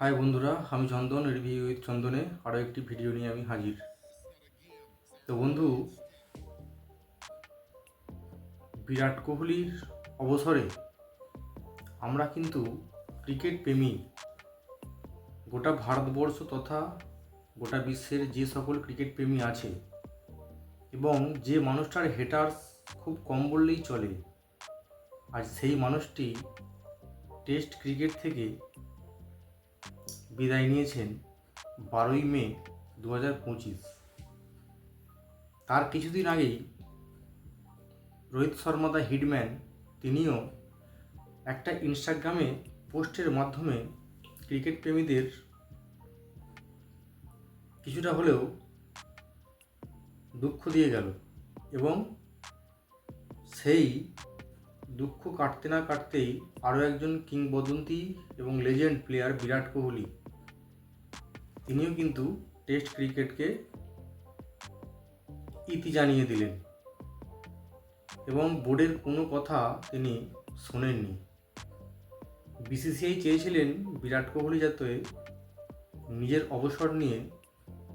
High বন্ধুরা, আমি চন্দন review with চন্দনে আরও একটি ভিডিও নিয়ে আমি হাজির। তো বন্ধু, বিরাট কোহলির অবসরে আমরা কিন্তু ক্রিকেট প্রেমী। গোটা ভারতবর্ষ তথা গোটা বিশ্বের যে সকল ক্রিকেট প্রেমী আছে এবং যে মানুষটার হেটার্স খুব কম বললেই চলে। আজ সেই মানুষটি টেস্ট ক্রিকেট থেকে বিদায় নিয়েছেন বারোই মে দু হাজার পঁচিশ। তার কিছুদিন আগেই রোহিত শর্মা দা হিটম্যান, তিনিও একটা ইনস্টাগ্রামে পোস্টের মাধ্যমে ক্রিকেট প্রেমীদের কিছুটা হলেও দুঃখ দিয়ে গেল এবং সেই দুঃখ কাটতে না কাটতেই আরও একজন কিংবদন্তি এবং লেজেন্ড প্লেয়ার বিরাট কোহলি। তিনিও কিন্তু টেস্ট ক্রিকেটকে ইতি জানিয়ে দিলেন এবং বোর্ডের কোনো কথা তিনি শোনেননি। বিসিসিআই চেয়েছিলেন বিরাট কোহলি যাতে নিজের অবসর নিয়ে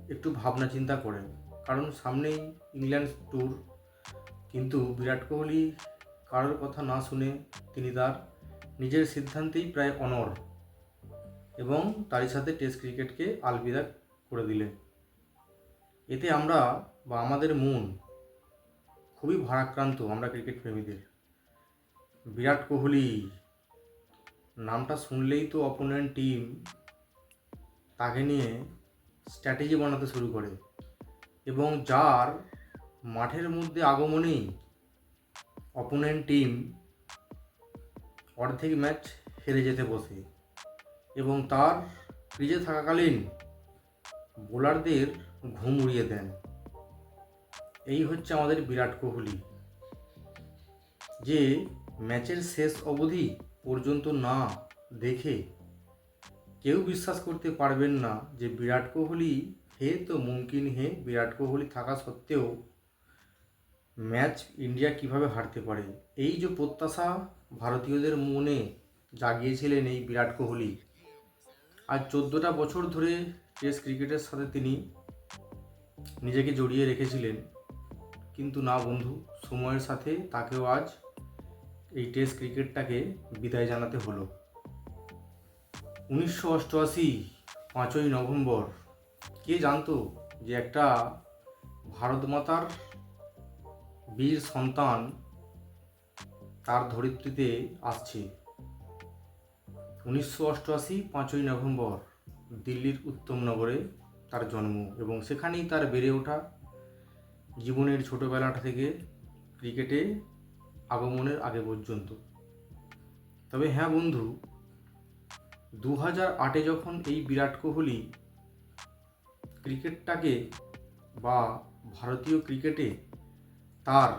একটু ভাবনা চিন্তা করেন। কারণ সামনেই ইংল্যান্ড ট্যুর কিন্তু বিরাট কোহলি কারোর কথা না শুনে তিনি তার নিজের সিদ্ধান্তেই প্রায় অনর এবং তারই সাথে টেস্ট ক্রিকেটকে আলবিদা করে দিলেন। এতে আমরা বা আমাদের মন খুবই ভারাক্রান্ত আমরা ক্রিকেট প্রেমীদের। বিরাট কোহলি নামটা শুনলেই তো অপোনেন্ট টিম তাকে নিয়ে স্ট্র্যাটেজি বানাতে শুরু করে এবং যার মাঠের মধ্যে আগমনেই অপোনেন্ট টিম অর্ধেক ম্যাচ হেরে যেতে বসে এবং তার ক্রিজে থাকাকালীন বোলারদের ঘুম উড়িয়ে দেন। এই হচ্ছে আমাদের বিরাট কোহলি, যে ম্যাচের শেষ অবধি পর্যন্ত না দেখে কেউ বিশ্বাস করতে পারবেন না যে বিরাট কোহলি হে তো মুমকিন হে, বিরাট কোহলি থাকা সত্ত্বেও ম্যাচ ইন্ডিয়া কীভাবে হারতে পারে? এই যে প্রত্যাশা ভারতীয়দের মনে জাগিয়েছিলেন এই বিরাট কোহলি। আজ চোদ্দোটা বছর ধরে টেস্ট ক্রিকেটের সাথে তিনি নিজেকে জড়িয়ে রেখেছিলেন। কিন্তু না বন্ধু, সময়ের সাথে তাকেও আজ এই টেস্ট ক্রিকেটটাকে বিদায় জানাতে হলো। উনিশশো অষ্টআশি, পাঁচই নভেম্বর, কে জানতো যে একটা ভারত মাতার বীর সন্তান তার ধরিত্রীতে আসছে। উনিশশো অষ্টআশি পাঁচই নভেম্বর দিল্লির উত্তমনগরে তার জন্ম এবং সেখানেই তার বেড়ে ওঠা জীবনের ছোটোবেলাটা থেকে ক্রিকেটে আগমনের আগে পর্যন্ত। তবে হ্যাঁ বন্ধু দু হাজার আটে যখন এই বিরাট কোহলি ক্রিকেটটাকে বা ভারতীয় ক্রিকেটে তার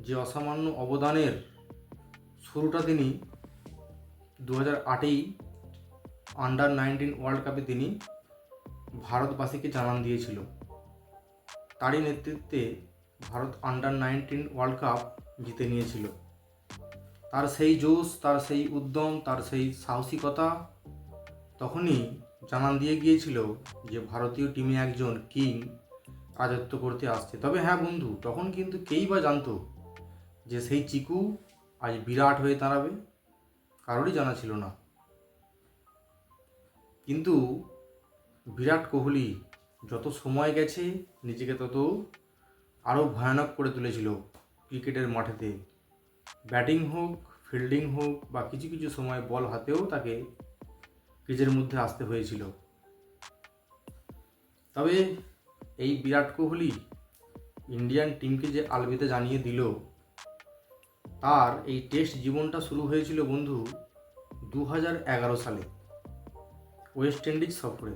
যে অসামান্য অবদানের শুরুটা তিনি দু হাজার আটেই আন্ডার নাইনটিন ওয়ার্ল্ড কাপে তিনি ভারতবাসীকে জানান দিয়েছিল। তারই নেতৃত্বে Bharat under nineteen world cup জিতে নিয়েছিল। তার সেই জোশ, তার সেই উদ্যম, তার সেই সাহসিকতা তখনই জানান দিয়ে গিয়েছিল যে ভারতীয় টিমে একজন কিং রাজত্ব করতে আসছে। তবে হ্যাঁ বন্ধু, তখন কিন্তু কেই বা জানতো যে সেই চিকু আজ বিরাট হয়ে দাঁড়াবে, কারোরই জানা ছিল না। কিন্তু বিরাট কোহলি যত সময় গেছে নিজেকে তত আরও ভয়ানক করে তুলেছিল ক্রিকেটের মাঠেতে। ব্যাটিং হোক, ফিল্ডিং হোক বা কিছু কিছু সময় বল হাতেও তাকে ক্রিজের মধ্যে আসতে হয়েছিল। তবে এই বিরাট কোহলি ইন্ডিয়ান টিমকে যে আলবিতে জানিয়ে দিল, তার এই টেস্ট জীবনটা শুরু হয়েছিল বন্ধু দু হাজার এগারো সালে ওয়েস্ট ইন্ডিজ সফরে।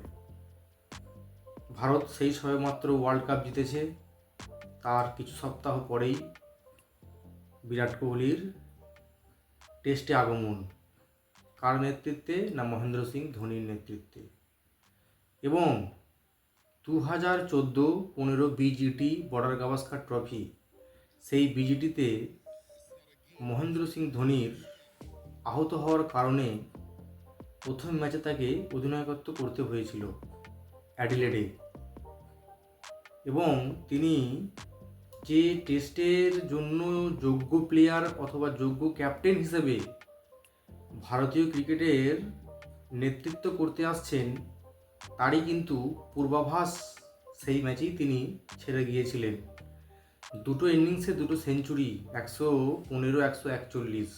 ভারত সেই সবেমাত্র ওয়ার্ল্ড কাপ জিতেছে, তার কিছু সপ্তাহ পরেই বিরাট কোহলির টেস্টে আগমন, কার নেতৃত্বে না মহেন্দ্র সিং ধোনির নেতৃত্বে। এবং দু হাজার চোদ্দ পনেরো বিজিটি বর্ডার গাভাস্কার ট্রফি। সেই বিজিটিতে মহেন্দ্র সিং ধোনির আহত হওয়ার কারণে প্রথম ম্যাচে তাকে অধিনায়কত্ব করতে হয়েছিল অ্যাডিলেডে। এবং তিনি যে টেস্টের জন্য যোগ্য প্লেয়ার অথবা যোগ্য ক্যাপ্টেন হিসেবে ভারতীয় ক্রিকেটের নেতৃত্ব করতে আসছেন তারই কিন্তু পূর্বাভাস সেই ম্যাচেই তিনি ছেড়ে গিয়েছিলেন। দুটো ইনিংসে দুটো সেঞ্চুরি, একশো পনেরো, একশো একচল্লিশ।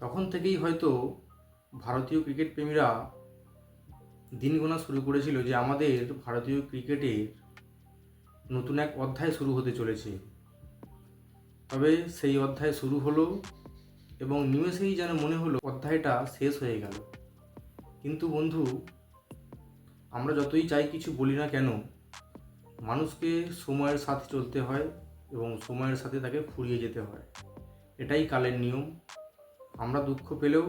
তখন থেকেই হয়তো ভারতীয় ক্রিকেট প্রেমীরা দিন গোনা শুরু করেছিল যে আমাদের ভারতীয় ক্রিকেটের নতুন এক অধ্যায় শুরু হতে চলেছে। তবে সেই অধ্যায় শুরু হলো এবং নিমেষেই যেন মনে হলো অধ্যায়টা শেষ হয়ে গেল। কিন্তু বন্ধু আমরা যতই চাই কিছু বলি না কেন, মানুষকে সময়ের সাথে চলতে হয় এবং সময়ের সাথে তাকে ফুরিয়ে যেতে হয়। এটাই কালের নিয়ম। আমরা দুঃখ পেলেও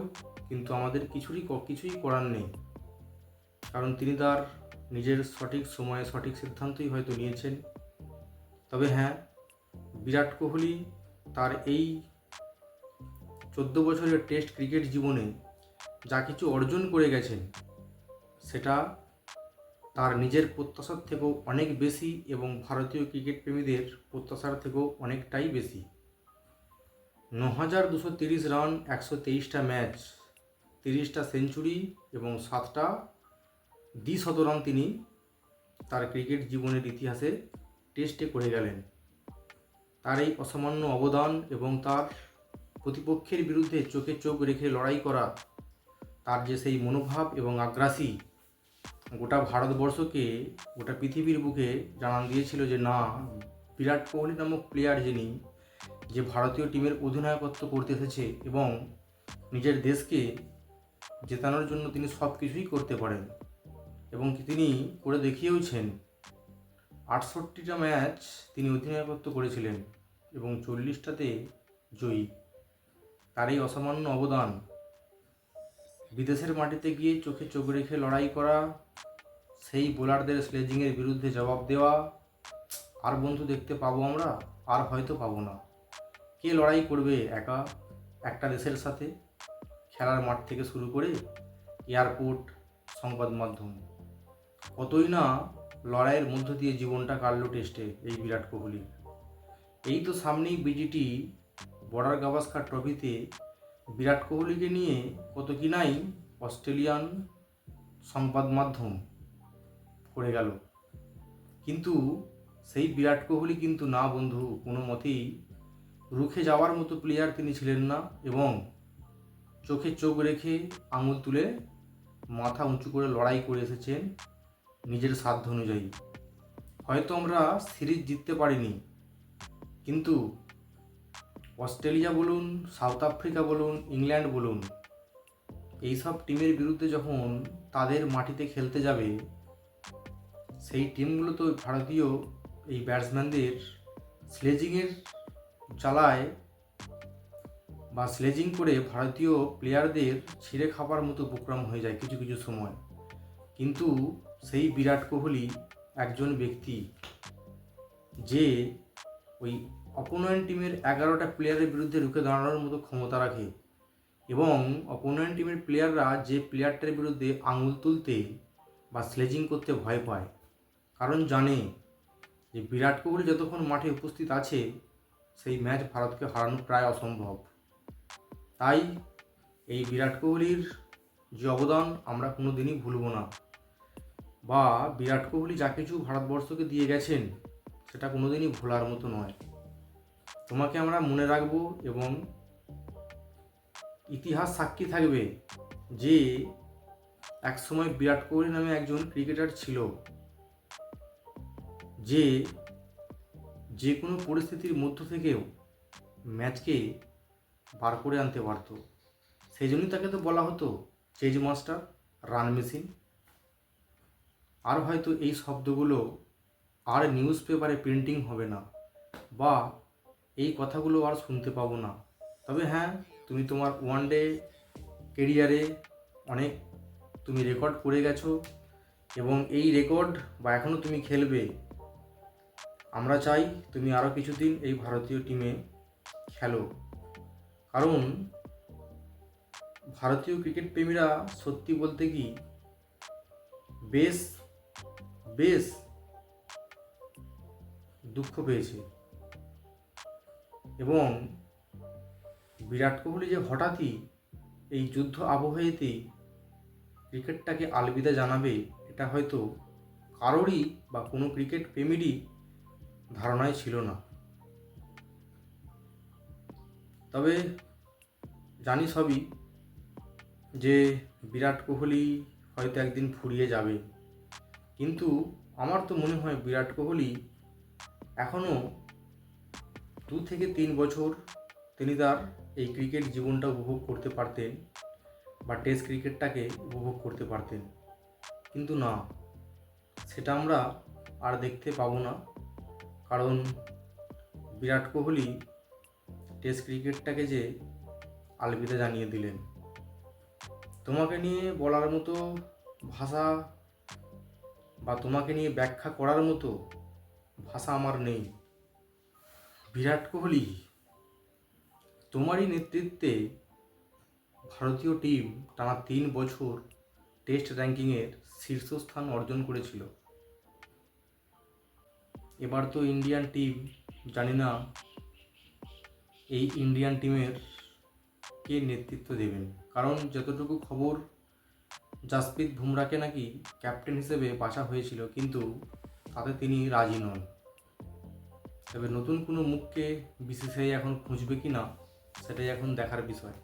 কিন্তু আমাদের কিছুরই কিছুই করার নেই। কারণ তিনি তার নিজের সঠিক সময়ে সঠিক সিদ্ধান্তই হয়তো নিয়েছেন। তবে হ্যাঁ বিরাট কোহলি তার এই চোদ্দ বছরের টেস্ট ক্রিকেট জীবনে যা কিছু অর্জন করে গেছেন, সেটা তার নিজের প্রত্যাশার থেকেও অনেক বেশি এবং ভারতীয় ক্রিকেট প্রেমীদের প্রত্যাশার থেকেও অনেকটাই বেশি। ন হাজার দুশো তিরিশ রান, একশো তেইশটা ম্যাচ, তিরিশটা সেঞ্চুরি এবং সাতটা দ্বিশত রান তিনি তার ক্রিকেট জীবনের ইতিহাসে টেস্টে করে গেলেন। তার এই অসামান্য অবদান এবং তার প্রতিপক্ষের বিরুদ্ধে চোখে চোখ রেখে লড়াই করা, তার যে সেই মনোভাব এবং আগ্রাসী গোটা ভারতবর্ষকে, গোটা পৃথিবীর বুকে জানান দিয়েছিল যে, না, বিরাট কোহলি নামক প্লেয়ার যিনি, যে ভারতীয় টিমের অধিনায়কত্ব করতে এসেছে এবং নিজের দেশকে জেতানোর জন্য তিনি সব কিছুই করতে পারেন এবং তিনি করে দেখিয়েওছেন। আটষট্টিটা ম্যাচ তিনি অধিনায়কত্ব করেছিলেন এবং চল্লিশটাতে জয়ী। তার এই অসামান্য অবদান বিদেশের মাটিতে গিয়ে চোখে চোখ রেখে লড়াই করা, সেই বোলারদের স্লেজিংয়ের বিরুদ্ধে জবাব দেওয়া, আর বন্ধু দেখতে পাবো আমরা, আর হয়তো পাবো না। কে লড়াই করবে একা, একটা দেশের সাথে? খেলার মাঠ থেকে শুরু করে এয়ারপোর্ট সংবাদ মাধ্যম। কতই না লড়াইয়ের মধ্য দিয়ে জীবনটা কাটলো টেস্টে এই বিরাট কোহলি এই তো সামনেই বিজিটি বর্ডার গাভাস্কার ট্রফিতে বিরাট কোহলিকে নিয়ে কত কি নাই অস্ট্রেলিয়ান সংবাদ মাধ্যম করে গেল। কিন্তু সেই বিরাট কোহলি কিন্তু না বন্ধু, কোনো মতেই রুখে যাওয়ার মতো প্লেয়ার তিনি ছিলেন না এবং চোখে চোখ রেখে আঙুল তুলে মাথা উঁচু করে লড়াই করে এসেছেন নিজের সাধ্য অনুযায়ী। হয়তো আমরা সিরিজ জিততে পারিনি, কিন্তু অস্ট্রেলিয়া বলুন, সাউথ আফ্রিকা বলুন, ইংল্যান্ড বলুন, এইসব টিমের বিরুদ্ধে যখন তাদের মাটিতে খেলতে যাবে, সেই টিমগুলো তো ভারতীয় এই ব্যাটসম্যানদের স্লেজিংয়ের জ্বালায় বা স্লেজিং করে ভারতীয় প্লেয়ারদের ছিঁড়ে খাবার মতো উপক্রম হয়ে যায় কিছু কিছু সময়। কিন্তু সেই বিরাট কোহলি একজন ব্যক্তি যে ওই অপোনেন্ট টিমের এগারোটা প্লেয়ারের বিরুদ্ধে রুখে দাঁড়ানোর মতো ক্ষমতা রাখে এবং অপোনেন্ট টিমের প্লেয়াররা যে প্লেয়ারটার বিরুদ্ধে আঙুল তুলতে বা স্লেজিং করতে ভয় পায়, কারণ জানে যে বিরাট কোহলি যতক্ষণ মাঠে উপস্থিত আছে, সেই ম্যাচ ভারতকে হারানো প্রায় অসম্ভব। তাই এই বিরাট কোহলির যে অবদান আমরা কোনো দিনই ভুলব না বা বিরাট কোহলি যা কিছু ভারতবর্ষকে দিয়ে গেছেন, সেটা কোনোদিনই ভোলার মতো নয়। তোমাকে আমরা মনে রাখব এবং ইতিহাস সাক্ষী থাকবে যে একসময় বিরাট কোহলি নামে একজন ক্রিকেটার ছিল, যে যে কোনো পরিস্থিতির মধ্য থেকেও ম্যাচকে বার করে আনতে পারতো। সেই জন্যই তাকে তো বলা হতো চেজ মাস্টার রান মেশিন আর হয়তো এই শব্দগুলো আর নিউজ পেপারে প্রিন্টিং হবে না, বা এই কথাগুলো আর শুনতে পাবো না। তবে হ্যাঁ তুমি তোমার ওয়ান ডে কেরিয়ারে অনেক তুমি রেকর্ড করে গেছো এবং এই রেকর্ড বা এখনও তুমি খেলবে। আমরা চাই তুমি আরও কিছুদিন এই ভারতীয় টিমে খেলো। কারণ ভারতীয় ক্রিকেট প্রেমীরা সত্যি বলতে কি বেশ বেশ দুঃখ পেয়েছে। এবং বিরাট কোহলি যে হঠাৎই এই যুদ্ধ আবহেতে ক্রিকেটটাকে আলবিদা জানাবে, এটা হয়তো কারোরই বা কোনো ক্রিকেট প্রেমীরই ধারণায় ছিল না। তবে জানি সবই যে বিরাট কোহলি হয়তো একদিন ফুরিয়ে যাবে। কিন্তু আমার তো মনে হয় বিরাট কোহলি এখনও দু থেকে তিন বছর তিনি তার এই ক্রিকেট জীবনটা উপভোগ করতে পারতেন বা টেস্ট ক্রিকেটটাকে উপভোগ করতে পারতেন। কিন্তু না, সেটা আমরা আর দেখতে পাবো না। কারণ বিরাট কোহলি টেস্ট ক্রিকেটটাকে যে আলবিদা জানিয়ে দিলেন। তোমাকে নিয়ে বলার মতো ভাষা বা তোমাকে নিয়ে ব্যাখ্যা করার মতো ভাষা আমার নেই। বিরাট কোহলি, তোমারই নেতৃত্বে ভারতীয় টিম টানা তিন বছর টেস্ট র্যাঙ্কিংয়ের শীর্ষস্থান অর্জন করেছিল। এবার তো ইন্ডিয়ান টিম জানি না, এই ইন্ডিয়ান টিমের কে নেতৃত্ব দেবেন? কারণ যতটুকু খবর জাসপ্রীত বুমরাকে নাকি ক্যাপ্টেন হিসেবে বাছা হয়েছিল, কিন্তু তাতে তিনি রাজি নন। তবে নতুন কোনো মুখকে বিসিসিআই এখন খুঁজবে কি না সেটাই এখন দেখার বিষয়।